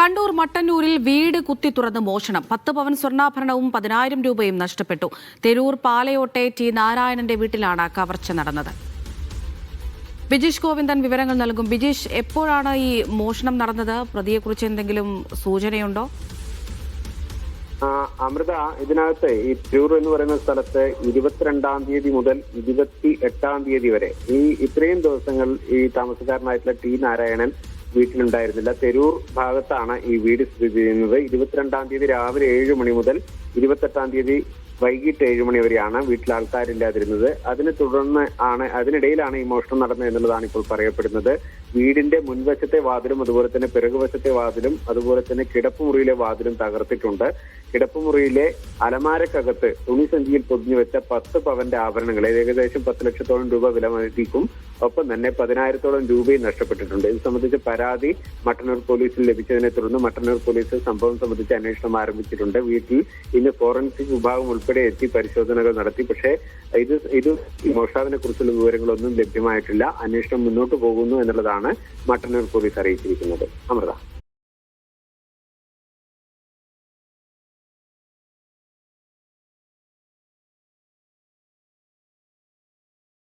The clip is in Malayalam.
കണ്ണൂർ മട്ടന്നൂരിൽ വീട് കുത്തി തുറന്ന് മോഷണം. പത്ത് പവൻ സ്വർണാഭരണവും പതിനായിരം രൂപയും നഷ്ടപ്പെട്ടു. തെരൂർ പാലയോട്ടെ ടി നാരായണന്റെ വീട്ടിലാണ് കവർച്ച നടന്നത്. ബിജീഷ് ഗോവിന്ദൻ വിവരങ്ങൾ നൽകും. ബിജീഷ് എപ്പോഴാണ് ഈ മോഷണം നടന്നത്? പ്രതിയെക്കുറിച്ച് എന്തെങ്കിലും സൂചനയുണ്ടോ? അമൃത ഇതിനകത്ത് ഈ തിരൂർ എന്ന് പറയുന്ന സ്ഥലത്ത് ഇരുപത്തിരണ്ടാം തീയതി മുതൽ ഇരുപത്തി എട്ടാം തീയതി വരെ ഈ ഇത്രയും ദിവസങ്ങൾ ഈ താമസക്കാരനായിട്ടുള്ള ടി നാരായണൻ വീട്ടിലുണ്ടായിരുന്നില്ല. തെരൂർ ഭാഗത്താണ് ഈ വീട് സ്ഥിതി ചെയ്യുന്നത്. ഇരുപത്തിരണ്ടാം തീയതി രാവിലെ ഏഴ് മണി മുതൽ ഇരുപത്തെട്ടാം തീയതി വൈകിട്ട് ഏഴ് മണി വരെയാണ് വീട്ടിൽ ആൾക്കാരില്ലാതിരുന്നത്. അതിനെ തുടർന്ന് ആണ് അതിനിടയിലാണ് ഈ മോഷണം നടന്നത് എന്നുള്ളതാണ് ഇപ്പോൾ പറയപ്പെടുന്നത്. വീടിന്റെ മുൻവശത്തെ വാതിലും അതുപോലെ തന്നെ പിറകുവശത്തെ വാതിലും അതുപോലെ തന്നെ കിടപ്പുമുറിയിലെ വാതിലും തകർത്തിട്ടുണ്ട്. കിടപ്പുമുറിയിലെ അലമാരക്കകത്ത് തുണിസഞ്ചിയിൽ പൊതിഞ്ഞു വെച്ച പത്ത് പവന്റെ ആഭരണങ്ങൾ ഏകദേശം പത്ത് ലക്ഷത്തോളം രൂപ വില മതിക്കും ഒപ്പം തന്നെ പതിനായിരത്തോളം രൂപയും നഷ്ടപ്പെട്ടിട്ടുണ്ട്. ഇത് സംബന്ധിച്ച് പരാതി മട്ടന്നൂർ പോലീസിൽ ലഭിച്ചതിനെ തുടർന്ന് മട്ടന്നൂർ പോലീസ് സംഭവം സംബന്ധിച്ച് അന്വേഷണം ആരംഭിച്ചിട്ടുണ്ട്. വീട്ടിൽ ഇന്ന് ഫോറൻസിക് വിഭാഗം ഉൾപ്പെടെ എത്തി പരിശോധനകൾ നടത്തി. പക്ഷേ ഇത് ഇത് മോഷാവിനെ കുറിച്ചുള്ള വിവരങ്ങളൊന്നും ലഭ്യമായിട്ടില്ല. അന്വേഷണം മുന്നോട്ട് പോകുന്നു എന്നുള്ളതാണ് മട്ടന്നൂർ പോലീസ് അറിയിച്ചിരിക്കുന്നത്. അമൃത.